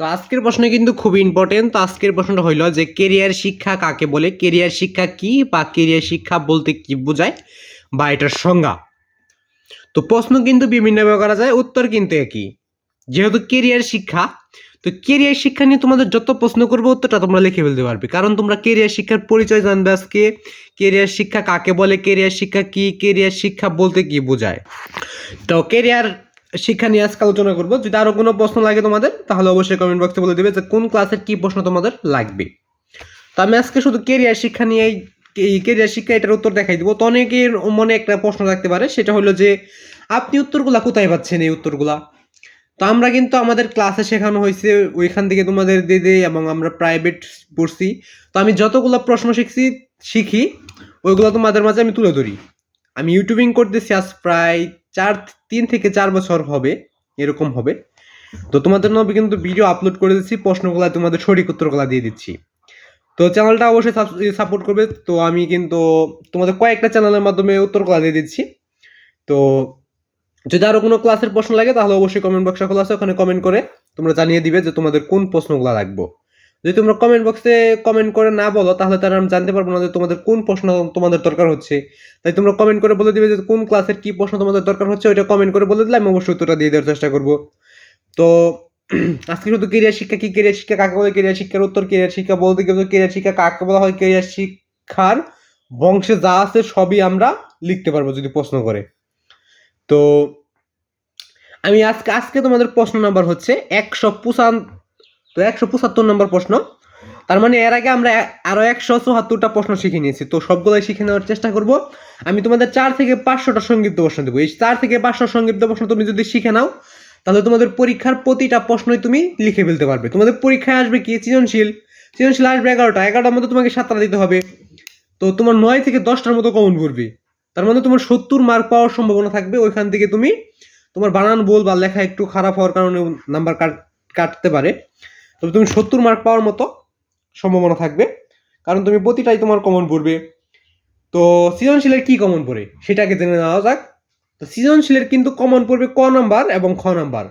তো আজকের প্রশ্ন কিন্তু খুব ইম্পর্টেন্ট তো আজকের প্রশ্নটা হইল যে কেরিয়ার শিক্ষা কাকে বলে? কেরিয়ার শিক্ষা কি বা কেরিয়ার শিক্ষা বলতে কি বোঝায়? বা এটার সংজ্ঞা। তো প্রশ্ন কিন্তু বিভিন্নভাবে করা যায়, উত্তর কিন্তু একই। যেহেতু কেরিয়ার শিক্ষা, তো কেরিয়ার শিক্ষা নিয়ে তোমাদের যত প্রশ্ন করব, উত্তরটা তোমরা লিখে ফেলতে পারবে। কারণ তোমরা কেরিয়ার শিক্ষার পরিচয় জানবে আজকে। কেরিয়ার শিক্ষা কাকে বলে? কেরিয়ার শিক্ষা কি? কেরিয়ার শিক্ষা বলতে কি বোঝায়? তো কেরিয়ার শিক্ষা নিয়ে আজকে আলোচনা করব। যদি আরও কোনো প্রশ্ন লাগে তোমাদের, তাহলে অবশ্যই কমেন্ট বক্সে বলে দেবে যে কোন ক্লাসের কি প্রশ্ন তোমাদের লাগবে। তো আমি আজকে শুধু কেরিয়ার শিক্ষা নিয়ে এই কেরিয়ার শিক্ষা এটার উত্তর দেখাই দিব। তো অনেকের মনে একটা প্রশ্ন থাকতে পারে, সেটা হলো যে, আপনি উত্তরগুলা কোথায় পাচ্ছেন এই উত্তরগুলা? তো আমরা কিন্তু আমাদের ক্লাসে শেখানো হয়েছে, ওইখান থেকে তোমাদের দিয়ে দিই এবং আমরা প্রাইভেট পড়ছি। তো আমি যতগুলো প্রশ্ন শিখছি, শিখি, ওইগুলো তোমাদের মাঝে আমি তুলে ধরি। আমি ইউটিউবিং করতেছি আজ প্রায় চার তিন থেকে চার বছর হবে, এরকম হবে। তো তোমাদের নবে কিন্তু ভিডিও আপলোড করে দিচ্ছি, প্রশ্নগুলো তোমাদের সঠিক উত্তরগুলো দিয়ে দিচ্ছি। তো চ্যানেলটা অবশ্যই সাপোর্ট করবে। তো আমি কিন্তু তোমাদের কয়েকটা চ্যানেলের মাধ্যমে উত্তরগুলো দিয়ে দিচ্ছি। তো যদি আরও কোনো ক্লাসের প্রশ্ন লাগে, তাহলে অবশ্যই কমেন্ট বক্সে খোলা আছে, ওখানে কমেন্ট করে তোমরা জানিয়ে দিবে যে তোমাদের কোন প্রশ্নগুলো লাগবে। যদি তোমরা কমেন্ট বক্সে কমেন্ট করে না বলো, তাহলে তারা আমি জানতে পারব না যে তোমাদের কোন প্রশ্ন তোমাদের দরকার হচ্ছে। তাই তোমরা কমেন্ট করে বলে দিবে যে কোন ক্লাসের কি প্রশ্ন তোমাদের দরকার হচ্ছে, ওইটা কমেন্ট করে বলে দিলে আমি অবশ্যই উত্তরটা দিয়ে দেওয়ার চেষ্টা করব। তো আজকে শুধু কেরিয়ার শিক্ষা কি? কেরিয়ার শিক্ষা কাকে বলে? কেরিয়ার শিক্ষার উত্তর কেরিয়ার শিক্ষা বলতে গেলে কেরিয়ার শিক্ষা কাকে বলা হয়? কেরিয়ার শিক্ষার বংশে যা আছে সবই আমরা লিখতে পারব যদি প্রশ্ন করে। তো আমি আজকে আজকে তোমাদের প্রশ্ন নাম্বার হচ্ছে, একশো পঁচান তো একশো পঁচাত্তর নম্বর প্রশ্ন। তার মানে এর আগে আমরা এ- আরও একশো চুয়াত্তরটা প্রশ্ন শিখে নিয়েছি। তো সবগুলোই শিখে নেওয়ার চেষ্টা করব। আমি তোমাদের চার থেকে পাঁচশোটা সংক্ষিপ্ত প্রশ্ন দেবো। এই চার থেকে পাঁচশো সংক্ষিপ্ত প্রশ্ন তুমি যদি শিখে নাও, তাহলে তোমাদের পরীক্ষার প্রতিটা প্রশ্নই তুমি লিখে ফেলতে পারবে। তোমাদের পরীক্ষায় আসবে কি? সৃজনশীল। সৃজনশীল আসবে এগারোটা। এগারোটার মধ্যে তোমাকে সাতটা দিতে হবে। তো তোমার নয় থেকে দশটার মতো কমন পড়বে তার মানে তোমার সত্তর মার্ক পাওয়ার সম্ভাবনা থাকবে। ওইখান থেকে তুমি তোমার বানান বল বা লেখা একটু খারাপ হওয়ার কারণে নাম্বার কাট কাটতে পারে। তবে তুমি সত্তর মার্ক পাওয়ার মতো সম্ভাবনা থাকবে। কারণ তুমি প্রতিটাই তোমার কমন পড়বে। তো সৃজনশীলের কি কমন পড়ে? সেটাকে জেনে নেওয়া যাক। তো সৃজনশীলের কিন্তু কমন পড়বে ক নাম্বার এবং খ নাম্বার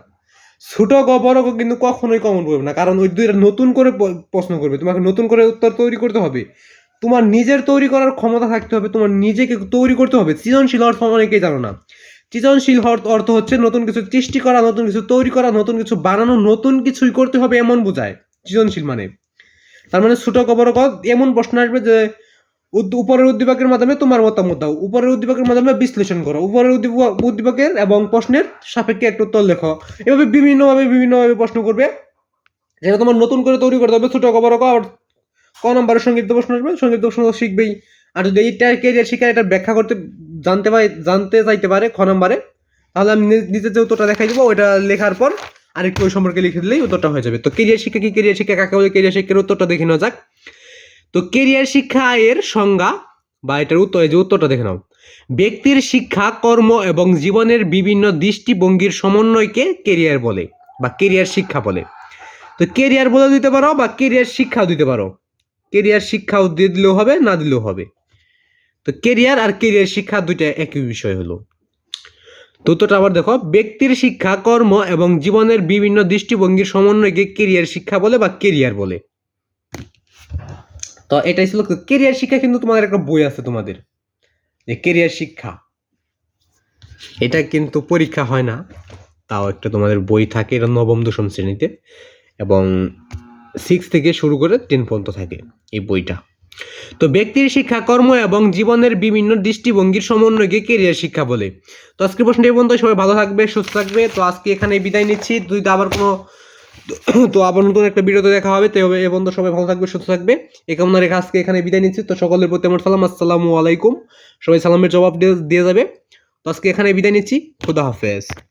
ছোট গ, বড় গ কিন্তু কখনোই কমন পড়বে না। কারণ ওই দুইটা নতুন করে প্রশ্ন করবে। তোমাকে নতুন করে উত্তর তৈরি করতে হবে। তোমার নিজের তৈরি করার ক্ষমতা থাকতে হবে। তোমার নিজেকে তৈরি করতে হবে। সৃজনশীল অর্থ অনেকেই জানো না। সৃজনশীল অর্থ হচ্ছে নতুন কিছু সৃষ্টি করা, নতুন কিছু তৈরি করা, নতুন কিছু বানানো, নতুন কিছুই করতে হবে এমন বোঝায় সৃজনশীল মানে। তার মানে ছোট খবর এমন প্রশ্ন আসবে যে উপরের উদ্দীপকের মাধ্যমে তোমার মতামত দাও। উপরের উদ্দীপকের মাধ্যমে বিশ্লেষণ করো। উপরের উদ্দীপ- উদ্দীপকের এবং প্রশ্নের সাপেক্ষে একটু উত্তর লেখো। এভাবে বিভিন্নভাবে বিভিন্নভাবে প্রশ্ন করবে। যেটা তোমার নতুন করে তৈরি করতে হবে, ছোট খবর আর ক নম্বরের সংগীত প্রশ্ন আসবে সংগীত প্রশ্ন শিখবেই। আর যদি এইটা কেরিয়ার শিক্ষা এটা ব্যাখ্যা করতে জানতে পারে, জানতে চাইতে পারে খ নম্বরে। তাহলে আমি নিজে যে উত্তরটা দেখাই দেবো, ওইটা লেখার পর আরেকটু ওই সম্পর্কে লিখে দিলেই উত্তরটা হয়ে যাবে। তো কেরিয়ার শিক্ষা কি কেরিয়ার শিক্ষা, কাকে বলে কেরিয়ার শিক্ষার উত্তরটা দেখে নেওয়া যাক। তো কেরিয়ার শিক্ষা এর সংজ্ঞা বা এটার উত্তর যে উত্তরটা দেখে নাও। ব্যক্তির শিক্ষা, কর্ম এবং জীবনের বিভিন্ন দৃষ্টিভঙ্গির সমন্বয়কে কেরিয়ার বলে বা কেরিয়ার শিক্ষা বলে। তো কেরিয়ার বলে দিতে পারো বা কেরিয়ার শিক্ষাও দিতে পারো। কেরিয়ার শিক্ষাও দিয়ে দিলেও হবে, না দিলেও হবে। তো কেরিয়ার আর কেরিয়ার শিক্ষা দুইটা একই বিষয় হলো। তো আবার দেখো, ব্যক্তির শিক্ষা, কর্ম এবং জীবনের বিভিন্ন দৃষ্টিভঙ্গির সমন্বয়কে কেরিয়ার শিক্ষা বলে বা কেরিয়ার বলে। তো এটাই ছিল কেরিয়ার শিক্ষা কিন্তু তোমাদের একটা বই আছে তোমাদের, যে কেরিয়ার শিক্ষা। এটা কিন্তু পরীক্ষা হয় না, তাও একটা তোমাদের বই থাকে, এটা নবম দশম শ্রেণীতে এবং সিক্স থেকে শুরু করে টেন পর্যন্ত থাকে এই বইটা। তো ব্যক্তির শিক্ষা, কর্ম এবং জীবনের বিভিন্ন দৃষ্টিভঙ্গির সমন্বয়কে কেরিয়ার শিক্ষা বলে। তো আজকের প্রশ্নটি পর্যন্ত সবাই ভালো থাকবে, সুস্থ থাকবে। তো আজকে এখানে বিদায় নিচ্ছি। যদি আবার কোনো তো আবার নতুন একটা ভিডিওতে দেখা হবে, তো এ পর্যন্ত সবাই ভালো থাকবে, সুস্থ থাকবে। এই কামনা রেখে আজকে এখানে বিদায় নিচ্ছি। তো সকলের প্রতি আমার সালাম। আসসালামু আলাইকুম। সবাই সালামের জবাব দিয়ে যাবে। তো আজকে এখানে বিদায় নিচ্ছি। খুদা হাফেজ।